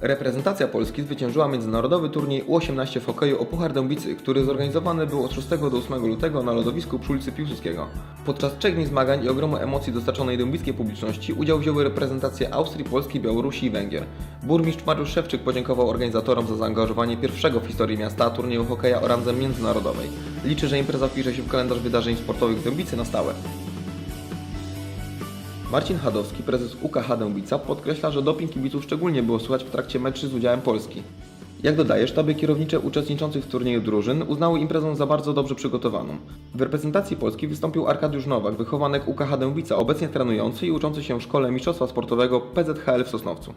Reprezentacja Polski zwyciężyła międzynarodowy turniej U18 w hokeju o Puchar Dębicy, który zorganizowany był od 6 do 8 lutego na lodowisku przy ulicy Piłsudskiego. Podczas trzech dni zmagań i ogromu emocji dostarczonej dębickiej publiczności udział wzięły reprezentacje Austrii, Polski, Białorusi i Węgier. Burmistrz Mariusz Szewczyk podziękował organizatorom za zaangażowanie pierwszego w historii miasta turnieju hokeja o randze międzynarodowej. Liczy, że impreza wpisze się w kalendarz wydarzeń sportowych w Dębicy na stałe. Marcin Chadowski, prezes UKH Dębica, podkreśla, że doping kibiców szczególnie było słychać w trakcie meczy z udziałem Polski. Jak dodaje, sztaby kierownicze uczestniczących w turnieju drużyn uznały imprezę za bardzo dobrze przygotowaną. W reprezentacji Polski wystąpił Arkadiusz Nowak, wychowanek UKH Dębica, obecnie trenujący i uczący się w szkole mistrzostwa sportowego PZHL w Sosnowcu.